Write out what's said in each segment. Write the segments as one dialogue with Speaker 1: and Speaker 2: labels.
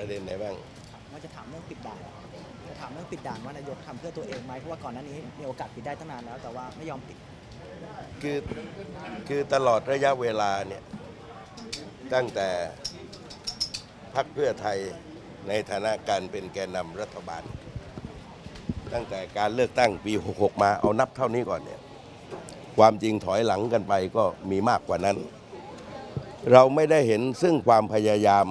Speaker 1: ประเด็นไหนบ้าง
Speaker 2: ว่าจะถามเรื่องปิดด่านจะถามเรื่องปิดด่านว่านายกทำเพื่อตัวเองไหมเพราะว่าก่อนหน้านี้มีโอกาสปิดได้ตั้งนานแล้ว แต่ว่าไม่ยอมปิด
Speaker 1: คือคือตลอดระยะเวลาเนี่ยตั้งแต่พักเพื่อไทยในฐานะการเป็นแกนนำรัฐบาล ตั้งแต่การเลือกตั้งปี 66 มาเอานับเท่านี้ก่อนเนี่ยความจริงถอยหลังกันไปก็มีมากกว่านั้น เราไม่ได้เห็นซึ่งความพยายาม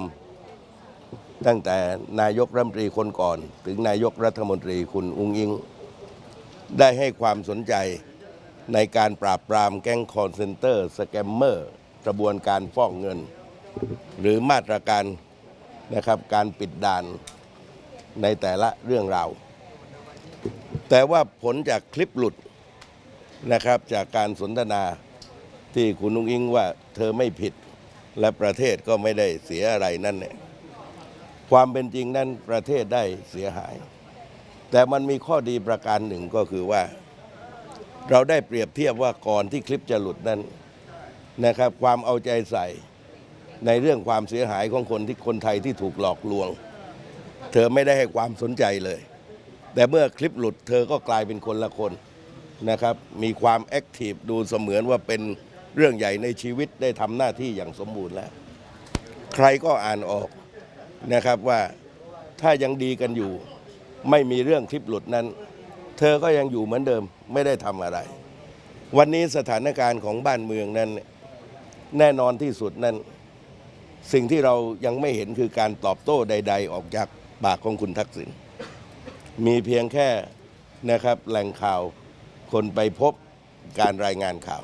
Speaker 1: ตั้งแต่นายกรัฐมนตรีคนก่อน ถึงนายกรัฐมนตรีคุณอุงอิง ได้ให้ความสนใจในการปราบปรามแก๊งคอนเซนเตอร์สแกมเมอร์กระบวนการฟอกเงิน หรือมาตรการนะครับการปิดด่านในแต่ละเรื่องราว แต่ว่าผลจากคลิปหลุดนะครับจากการสนทนาที่คุณนุ้งอิงว่าเธอไม่ผิดและประเทศก็ไม่ได้เสียอะไรนั่นเนี่ย ความเป็นจริงนั้นประเทศได้เสียหาย แต่มันมีข้อดีประการหนึ่งก็คือว่า เราได้เปรียบเทียบว่าก่อนที่คลิปจะหลุดนั้นนะครับ ความเอาใจใส่ในเรื่องความเสียหายของคนที่คนไทยที่ถูกหลอกลวง เธอไม่ได้ให้ความสนใจเลย แต่เมื่อคลิปหลุดเธอก็กลายเป็นคนละคนนะครับ มีความแอคทีฟดูเสมือนว่าเป็นเรื่องใหญ่ในชีวิตได้ทำหน้าที่อย่างสมบูรณ์แล้ว ใครก็อ่านออก นะครับว่าถ้ายังดีกันอยู่ ไม่มีเรื่องคลิปหลุดนั้น เธอก็ยังอยู่เหมือนเดิมไม่ได้ทำอะไร วันนี้สถานการณ์ของบ้านเมืองนั้น แน่นอนที่สุดนั้น สิ่งที่เรายังไม่เห็นคือการตอบโต้ใด ๆ ออกจากปากของคุณทักษิณมีเพียงแค่นะครับแหล่งข่าวคนไปพบการรายงานข่าว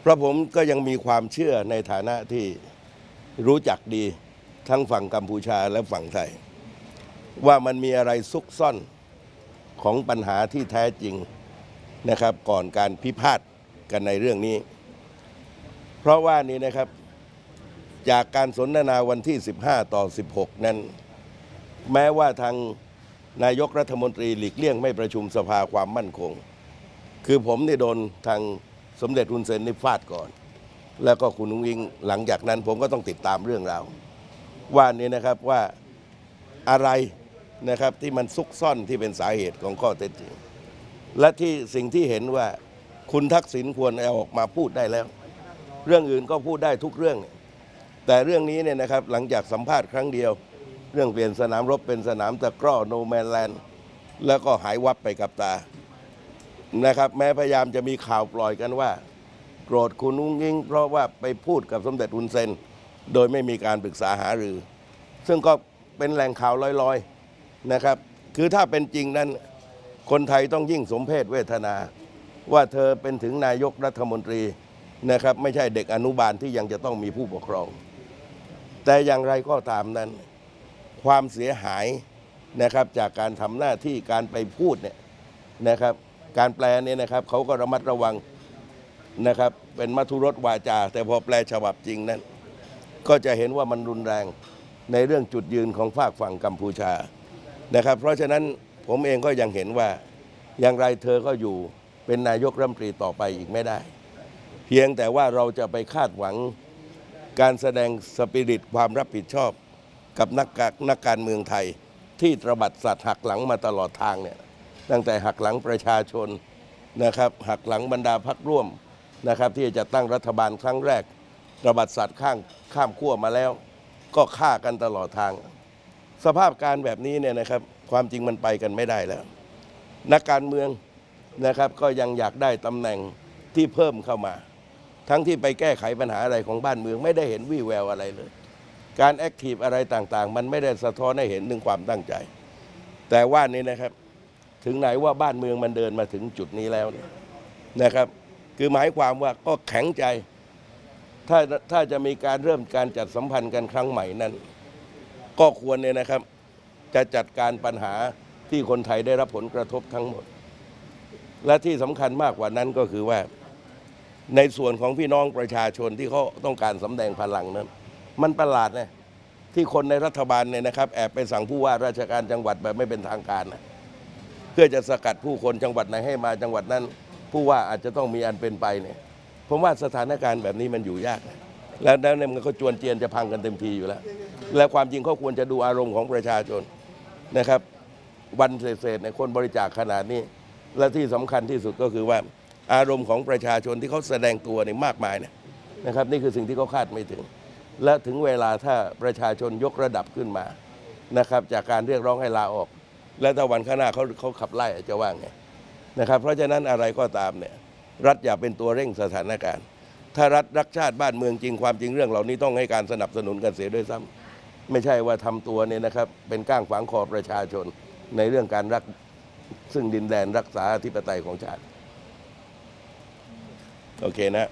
Speaker 1: เพราะผมก็ยังมีความเชื่อในฐานะที่รู้จักดี ทั้งฝั่งกัมพูชาและฝั่งไทย ว่ามันมีอะไรซุกซ่อนของปัญหาที่แท้จริงนะครับ ก่อนการพิพาทกันในเรื่องนี้ เพราะว่านี่นะครับจากการสนทนาวันที่ 15 ต่อ 16 นั้น แม้ว่าทางนายกรัฐมนตรีหลีกเลี่ยงไม่ประชุมสภาความมั่นคง คือผมนี่โดนทางสมเด็จฮุนเซนนี่ฟาดก่อน แล้วก็คุณนุ้งอิงหลังจากนั้นผมก็ต้องติดตามเรื่องราว ว่านี่นะครับว่าอะไรนะครับที่มันซุกซ่อนที่เป็นสาเหตุของข้อเท็จจริง และที่สิ่งที่เห็นว่าคุณทักษิณควรเอาออกมาพูดได้แล้ว เรื่องอื่นก็พูดได้ทุกเรื่อง แต่เรื่องนี้เนี่ยนะครับหลังจากสัมภาษณ์ครั้งเดียว เรื่องเปลี่ยนสนามรบเป็นสนามตะกร้อโนแมนแลนด์แล้วก็หายวับไปกับตานะครับ แม้พยายามจะมีข่าวปล่อยกันว่า โกรธคุณนุ้งยิงเพราะว่าไปพูดกับสมเด็จอุนเซน โดยไม่มีการปรึกษาหารือ ซึ่งก็เป็นแหล่งข่าวลอยๆนะครับ คือถ้าเป็นจริงนั้น คนไทยต้องยิ่งสมเพศเวทนา ว่าเธอเป็นถึงนายกรัฐมนตรีนะครับ ไม่ใช่เด็กอนุบาลที่ยังจะต้องมีผู้ปกครอง แต่อย่างไรก็ตามนั้น ความเสียหายนะครับจากการทำหน้าที่การไปพูดเนี่ยนะครับ การแปลเนี่ยนะครับเขาก็ระมัดระวังนะครับ เป็นมัทุรสวาจา แต่พอแปลฉบับจริงนั้น ก็จะเห็นว่ามันรุนแรงในเรื่องจุดยืนของฝากฝั่งกัมพูชานะครับ เพราะฉะนั้นผมเองก็ยังเห็นว่าอย่างไรเธอก็อยู่เป็นนายกรัฐมนตรีต่อไปอีกไม่ได้ เพียงแต่ว่าเราจะไปคาดหวังการแสดงสปิริตความรับผิดชอบกับนักการนักการเมืองไทย ที่ตระบัดสัตว์หักหลังมาตลอดทางเนี่ยตั้งแต่หักหลังประชาชนนะครับหักหลังบรรดาพักร่วมนะครับที่จะตั้งรัฐบาลครั้งแรกระบัดสัตว์ข้าง ข้ามขั้วมาแล้ว ก็ฆ่ากันตลอดทาง สภาพการแบบนี้เนี่ยนะครับ ความจริงมันไปกันไม่ได้แล้ว นักการเมืองนะครับ ก็ยังอยากได้ตำแหน่งที่เพิ่มเข้ามา ทั้งที่ไปแก้ไขปัญหาอะไรของบ้านเมืองไม่ได้เห็นวี่แววอะไรเลย การแอคทีฟอะไรต่างๆ มันไม่ได้สะท้อนให้เห็นถึงความตั้งใจ แต่ว่านี่นะครับ ถึงไหนว่าบ้านเมืองมันเดินมาถึงจุดนี้แล้วเนี่ยนะครับ คือหมายความว่าก็แข็งใจ ถ้าถ้าจะมีการเริ่มการจัดสัมพันธ์กันครั้งใหม่นั้น ก็ควรเนี่ยนะครับ จะจัดการปัญหาที่คนไทยได้รับผลกระทบทั้งหมด และที่สำคัญมากกว่านั้นก็คือว่า ในส่วนของพี่น้องประชาชนที่เขาต้องการสำแดงพลังนั้น มันประหลาดนะที่คนในรัฐบาลเนี่ยนะครับแอบไปสั่งผู้ว่าราชการจังหวัดแบบไม่เป็นทางการนะเพื่อจะสกัดผู้คนจังหวัดไหนให้มาจังหวัดนั้น ผู้ว่าอาจจะต้องมีอันเป็นไปเนี่ย ผมว่าสถานการณ์แบบนี้มันอยู่ยากนะแล้วแล้วเนี่ยมันก็จวนเจียนจะพังกันเต็มทีอยู่แล้ว และความจริงเขาควรจะดูอารมณ์ของประชาชนนะครับ วันเศษๆในคนบริจาคขนาดนี้ และที่สำคัญที่สุดก็คือว่าอารมณ์ของประชาชนที่เขาแสดงตัวเนี่ยมากมายนี่ยนะครับ นี่คือสิ่งที่เขาคาดไม่ถึง และถึงเวลาถ้าประชาชนยกระดับขึ้นมานะครับ จากการเรียกร้องให้ลาออก และถ้าวันข้างหน้าเขาเขาขับไล่จะว่าไงนะครับ เพราะฉะนั้นอะไรก็ตามเนี่ย รัฐอย่าเป็นตัวเร่งสถานการณ์ ถ้ารัฐรักชาติบ้านเมืองจริงความจริงเรื่องเหล่านี้ต้องให้การสนับสนุนกันเสียด้วยซ้ำไม่ใช่ว่าทำตัวเนี่ยนะครับเป็นก้างขวางคอประชาชนในเรื่องการรักซึ่งดินแดนรักษาอธิปไตยของชาติ โอเคนะ